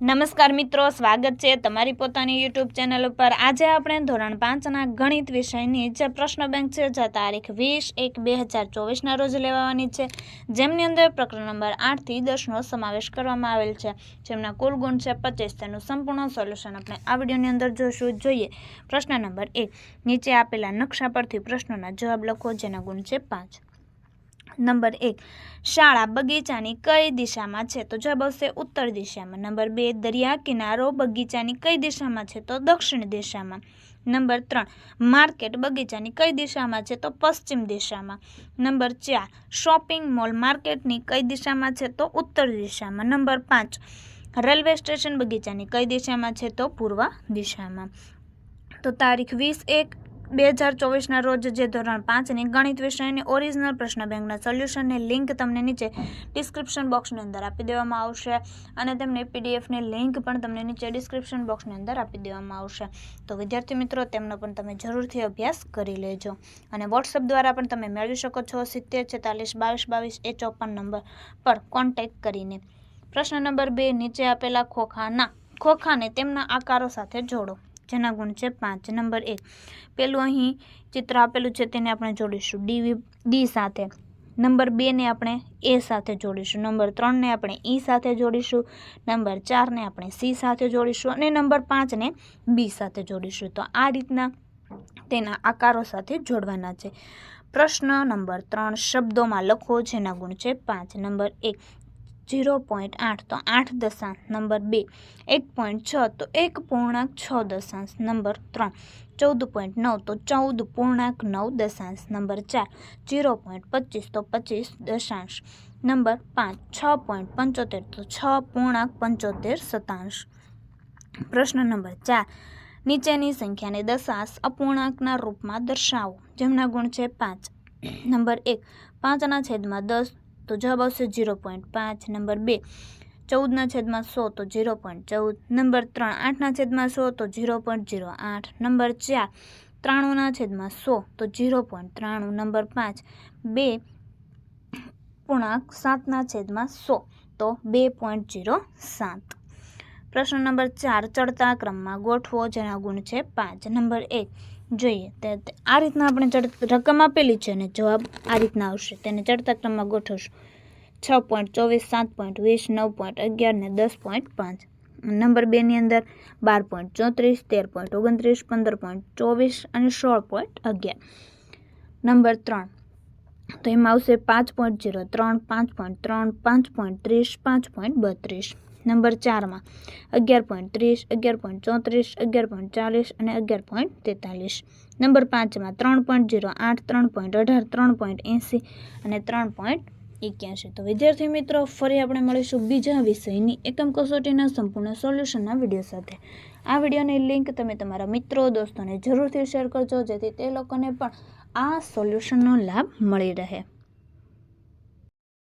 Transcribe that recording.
નમસ્કાર મિત્રો, સ્વાગત છે તમારી પોતાની યુટ્યુબ ચેનલ ઉપર. આજે આપણે ધોરણ પાંચના ગણિત વિષયની જે પ્રશ્ન બેંક છે, જે તારીખ વીસ એક બે હજાર ચોવીસના રોજ લેવાની છે. જેમની અંદર પ્રકરણ નંબર આઠથી દસનો સમાવેશ કરવામાં આવેલ છે. જેમના કુલ ગુણ છે પચીસ. તેનું સંપૂર્ણ સોલ્યુશન આપણે આ વિડીયોની અંદર જોશું. જોઈએ, પ્રશ્ન નંબર એક. નીચે આપેલા નકશા પરથી પ્રશ્નોના જવાબ લખો, જેના ગુણ છે પાંચ. નંબર એક, શાળા બગીચાની કઈ દિશામાં છે? તો જવાબ આવશે ઉત્તર દિશામાં. નંબર બે, દરિયા કિનારો બગીચાની કઈ દિશામાં છે? તો દક્ષિણ દિશામાં. નંબર ત્રણ, માર્કેટ બગીચાની કઈ દિશામાં છે? તો પશ્ચિમ દિશામાં. નંબર ચાર, શોપિંગ મોલ માર્કેટની કઈ દિશામાં છે? તો ઉત્તર દિશામાં. નંબર પાંચ, રેલવે સ્ટેશન બગીચાની કઈ દિશામાં છે? તો પૂર્વ દિશામાં. તો તારીખ વીસ એક બે હજાર ચોવીસના રોજ જે ધોરણ પાંચની ગણિત વિષયની ઓરિજિનલ પ્રશ્ન બેંકના સોલ્યુશનની લિંક તમને નીચે ડિસ્ક્રિપ્શન બોક્સની અંદર આપી દેવામાં આવશે અને તેમની પીડીએફની લિંક પણ તમને નીચે ડિસ્ક્રિપ્શન બોક્સની અંદર આપી દેવામાં આવશે. તો વિદ્યાર્થી મિત્રો, તેમનો પણ તમે જરૂરથી અભ્યાસ કરી લેજો અને વોટ્સઅપ દ્વારા પણ તમે મેળવી શકો છો સિત્તેર છેતાલીસ બાવીસ બાવીસ એ ચોપન નંબર પર કોન્ટેક્ટ કરીને. પ્રશ્ન નંબર બે, નીચે આપેલા ખોખાના, ખોખાને તેમના આકારો સાથે જોડો. જેના ગુણ છે પાંચ. નંબર એક. પેલું અહીં ચિત્ર આપેલું છે તેને આપણે જોડીશું. ડી ડી સાથે. નંબર બેને આપણે એ સાથે જોડીશું. નંબર ત્રણને આપણે ઈ સાથે જોડીશું. નંબર ચારને આપણે સી સાથે જોડીશું અને નંબર પાંચને બી સાથે જોડીશું. તો આ રીતના તેના આકારો સાથે જોડવાના છે. પ્રશ્ન નંબર ત્રણ. શબ્દોમાં લખો જેના ગુણ છે પાંચ. નંબર એક. ઝીરો પોઈન્ટ આઠ, તો આઠ દશાંશ, નંબર બે. એક પોઈન્ટ છ, તો એક પૂર્ણાંક છ દશાંશ, નંબર ત્રણ. ચૌદ પોઈન્ટ નવ, તો ચૌદ પૂર્ણાંક નવ દશાંશ, નંબર ચાર. ઝીરો પોઈન્ટ પચીસ, તો પચીસ દશાંશ, નંબર પાંચ. છ પોઈન્ટ પંચોતેર, તો છ પૂર્ણાંક પંચોતેર શતાંશ પ્રશ્ન નંબર ચાર. નીચેની સંખ્યાને દશાંશ અપૂર્ણાંકના રૂપમાં દર્શાવો, જેમના ગુણ છે પાંચ. નંબર એક. પાંચના છેદમાં દસ તો જવાબ આવશે ઝીરો પોઈન્ટ પાંચ, નંબર બે. ચૌદના છેદમાં સો તો ઝીરો પોઈન્ટ ચૌદ. નંબર ત્રણ, આઠના છેદમાં સો તો ઝીરો પોઈન્ટ ઝીરો આઠ. નંબર ચાર, ત્રાણુંના છેદમાં સો તો ઝીરો પોઈન્ટ ત્રાણું. નંબર પાંચ, બે પૂર્ણાંક સાતના છેદમાં સો તો બે પોઈન્ટ ઝીરો સાત. પ્રશ્ન નંબર ચાર, ચડતા ક્રમમાં ગોઠવો જેના ગુણ છે પાંચ. નંબર એક, જોઈએ, તે આ રીતના આપણે ચડ, રકમ આપેલી છે અને જવાબ આ રીતના આવશે. તેને ચડતા ક્રમમાં ગોઠવશું. છ પોઈન્ટ ચોવીસ, સાત પોઈન્ટ વીસ, નવ પોઈન્ટ અગિયાર ને દસ પોઈન્ટ પાંચ. નંબર બેની અંદર બાર પોઈન્ટ ચોત્રીસ, તેર પોઈન્ટ ઓગણત્રીસ, પંદર પોઈન્ટ ચોવીસ અને સોળ પોઈન્ટ અગિયાર. નંબર ત્રણ, તો એમાં આવશે પાંચ પોઈન્ટ જીરો ત્રણ, પાંચ પોઈન્ટ ત્રણ, પાંચ પોઈન્ટ ત્રીસ, પાંચ પોઈન્ટ બત્રીસ. નંબર ચારમાં અગિયાર પોઈન્ટ ત્રીસ, અગિયાર પોઈન્ટ ચોત્રીસ, અગિયાર પોઈન્ટ ચાલીસ અને અગિયાર પોઈન્ટ તેતાલીસ. નંબર પાંચમાં ત્રણ પોઈન્ટ જીરો આઠ, ત્રણ પોઈન્ટ અઢાર, ત્રણ પોઈન્ટ એંસી અને ત્રણ પોઈન્ટ એક્યાસી. તો વિદ્યાર્થી મિત્રો, ફરી આપણે મળીશું બીજા વિષયની એકમ કસોટીના સંપૂર્ણ સોલ્યુશનના વીડિયો સાથે. આ વિડીયોની લિંક તમે તમારા મિત્રો, દોસ્તોને જરૂરથી શેર કરજો, જેથી તે લોકોને પણ આ સોલ્યુશનનો લાભ મળી રહે.